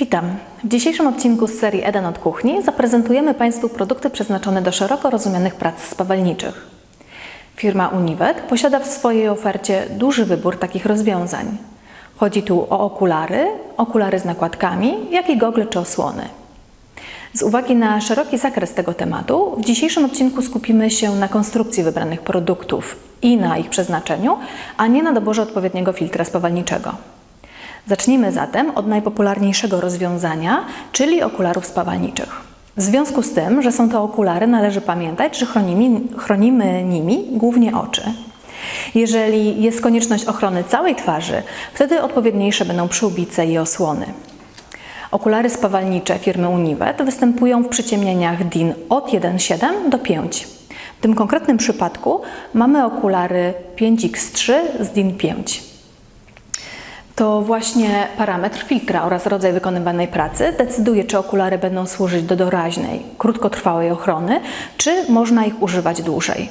Witam. W dzisiejszym odcinku z serii Eden od kuchni zaprezentujemy Państwu produkty przeznaczone do szeroko rozumianych prac spawalniczych. Firma Univet posiada w swojej ofercie duży wybór takich rozwiązań. Chodzi tu o okulary, okulary z nakładkami, jak i gogle czy osłony. Z uwagi na szeroki zakres tego tematu, w dzisiejszym odcinku skupimy się na konstrukcji wybranych produktów i na ich przeznaczeniu, a nie na doborze odpowiedniego filtra spawalniczego. Zacznijmy zatem od najpopularniejszego rozwiązania, czyli okularów spawalniczych. W związku z tym, że są to okulary, należy pamiętać, że chronimy, chronimy nimi głównie oczy. Jeżeli jest konieczność ochrony całej twarzy, wtedy odpowiedniejsze będą przyłbice i osłony. Okulary spawalnicze firmy Univet występują w przyciemnieniach DIN od 1,7 do 5. W tym konkretnym przypadku mamy okulary 5X3 z DIN 5. To właśnie parametr filtra oraz rodzaj wykonywanej pracy decyduje, czy okulary będą służyć do doraźnej, krótkotrwałej ochrony, czy można ich używać dłużej.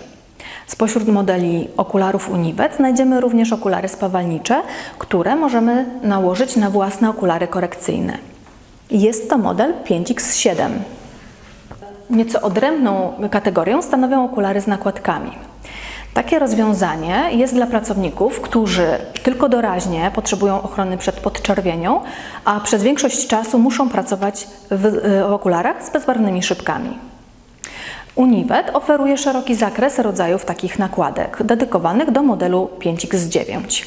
Spośród modeli okularów Univet znajdziemy również okulary spawalnicze, które możemy nałożyć na własne okulary korekcyjne. Jest to model 5X7. Nieco odrębną kategorię stanowią okulary z nakładkami. Takie rozwiązanie jest dla pracowników, którzy tylko doraźnie potrzebują ochrony przed podczerwienią, a przez większość czasu muszą pracować w, w okularach z bezbarwnymi szybkami. Univet oferuje szeroki zakres rodzajów takich nakładek, dedykowanych do modelu 5X9.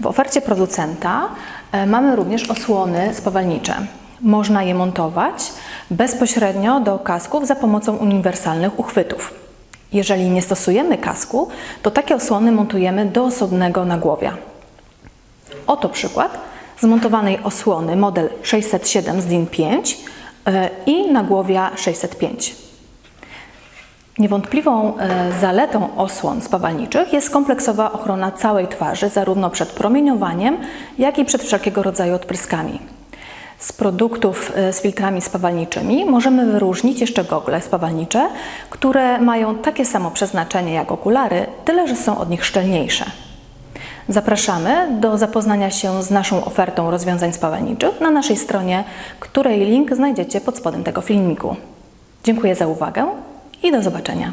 W ofercie producenta e, mamy również osłony spawalnicze. Można je montować bezpośrednio do kasków za pomocą uniwersalnych uchwytów. Jeżeli nie stosujemy kasku, to takie osłony montujemy do osobnego nagłowia. Oto przykład zmontowanej osłony model 607 z DIN 5 e, i nagłowia 605. Niewątpliwą e, zaletą osłon spawalniczych jest kompleksowa ochrona całej twarzy, zarówno przed promieniowaniem, jak i przed wszelkiego rodzaju odpryskami. Z produktów e, z filtrami spawalniczymi możemy wyróżnić jeszcze gogle spawalnicze, które mają takie samo przeznaczenie jak okulary, tyle że są od nich szczelniejsze. Zapraszamy do zapoznania się z naszą ofertą rozwiązań spawalniczych na naszej stronie, której link znajdziecie pod spodem tego filmiku. Dziękuję za uwagę i do zobaczenia.